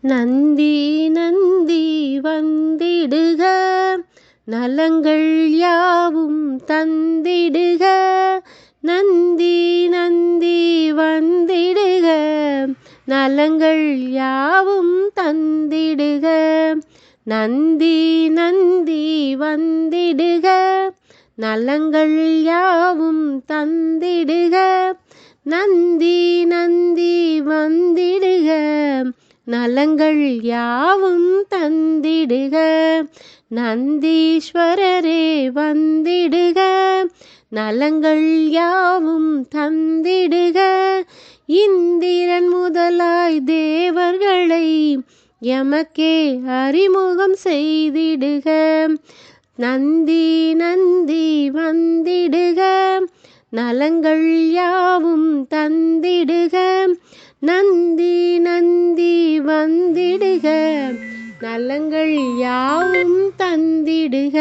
நந்தி நந்தி வந்திடுக. நலங்கள் யாவும் தந்திடுக. நந்தி நந்தி வந்திடுக. நலங்கள் யாவும் தந்திடுக. நந்தி நந்தி வந்திடுக. நலங்கள் யாவும் தந்திடுக. நந்தி நந்தி வந்திடுக நலங்கள் யாவும் தந்திடுக. நந்தீஸ்வரரே வந்திடுக. நலங்கள் யாவும் தந்திடுக. இந்திரன் முதலாய் தேவர்களை எமக்கே அறிமுகம் செய்திடுக. நந்தி நந்தி வந்திடுக. நலங்கள் யாவும் தந்திடுக. நந்தி நந்தி வந்திடுக. நலங்கள் யாவும் தந்திடுக.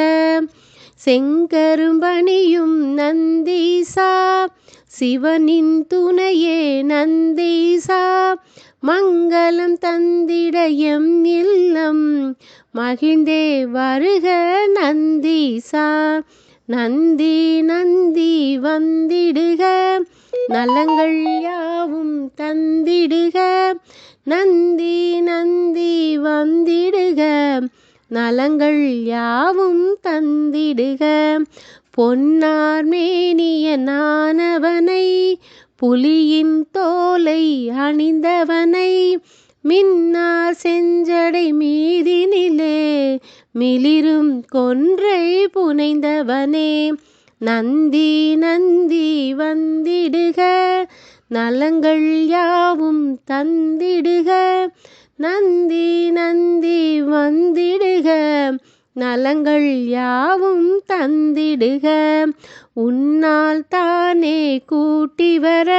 செங்கரும்பணியும் நந்தீசா. சிவனின் துணையே நந்தீசா. மங்களம் தந்திட எம் இல்லம். மகிழ்ந்தே வருக நந்தீசா. நந்தி நந்தி வந்திடுக. நலங்கள் யாவும் தந்திடுக. நந்தி நந்தி வந்திடுக. நலங்கள் யாவும் தந்திடுக. பொன்னார் மேனிய நானவனை புலியின் தோலை அணிந்தவனை மின்னார் செஞ்சடை மீதினிலே மிளிரும் கொன்றை புனைந்தவனே நந்தி நந்தி வந்திடுக. நலங்கள் யாவும் தந்திடுக. நந்தி நந்தி வந்திடுக. நலங்கள் யாவும் தந்திடுக. உன்னால் தானே கூட்டி வர.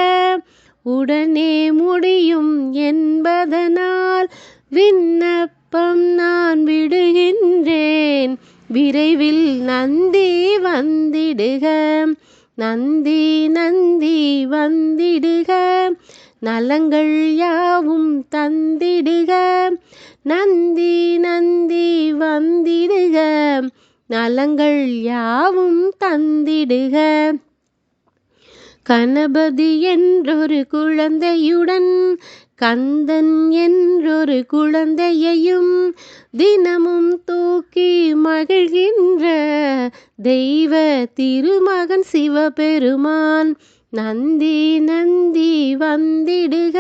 உடனே முடியும் என்பதனால் விண்ணப்பம் நான் விடுகின்றேன். விரைவில் நந்தி வந்தி வந்திடுக நந்தி நந்தி வந்திடுக. நலங்கள் யாவும் தந்திடுக. நந்தி நந்தி வந்திடுக. நலங்கள் யாவும் தந்திடுக. கணபதி என்றொரு குழந்தையுடன் கந்தன் என்றொரு குழந்தையையும் தினமும் தூக்கி மகிழ்கின்ற தெய்வ திருமகன் சிவபெருமான். நந்தி நந்தி வந்திடுக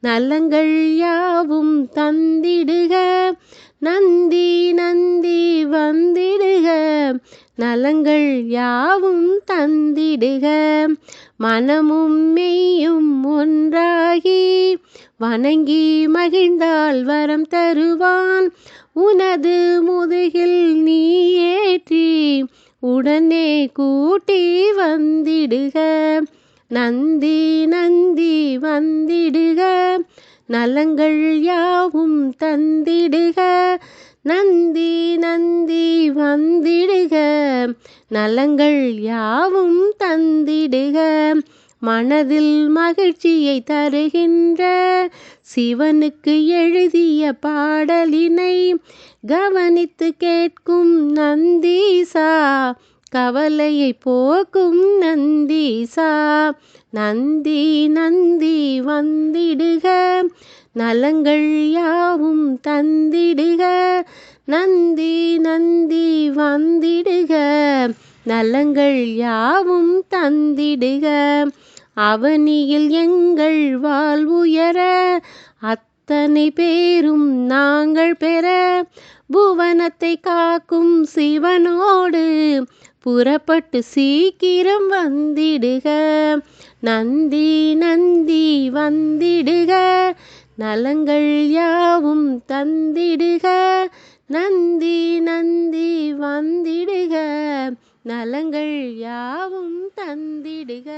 நலங்கள் யாவும் தந்திடுக. நந்தி நந்தி வந்திடுக நலங்கள் யாவும் தந்திடுக. மனமும் மெய்யும் ஒன்றாகி வணங்கி மகிழ்ந்தால் வரம் தருவான். உனது முதுகில் நீ ஏற்றி உடனே கூட்டி வந்திடுக. நந்தி நந்தி வந்திடுக. நலங்கள் யாவும் தந்திடுக. நந்தி நந்தி வந்திடுக. நலங்கள் யாவும் தந்திடுக. மனதில் மகிழ்ச்சியை தருகின்ற சிவனுக்கு எழுதிய பாடலினை கவனித்து கேட்கும் நந்தீசா கவலையை போக்கும் நந்தீசா நந்தி நந்தி வந்திடுக நலங்கள் யாவும் தந்திடுக நந்தி நந்தி வந்த நலங்கள் யாவும் தந்திடுக. அவனியில் எங்கள் வாழ்வுயர அத்தனை பேரும் நாங்கள் பெற. புவனத்தை காக்கும் சிவனோடு புறப்பட்டு சீக்கிரம் வந்திடுக. நந்தி நந்தி வந்திடுக. நலங்கள் யாவும் தந்திடுக. நந்தி நந்தி வந்திடுக. நலங்கள் யாவும் தந்திடுக.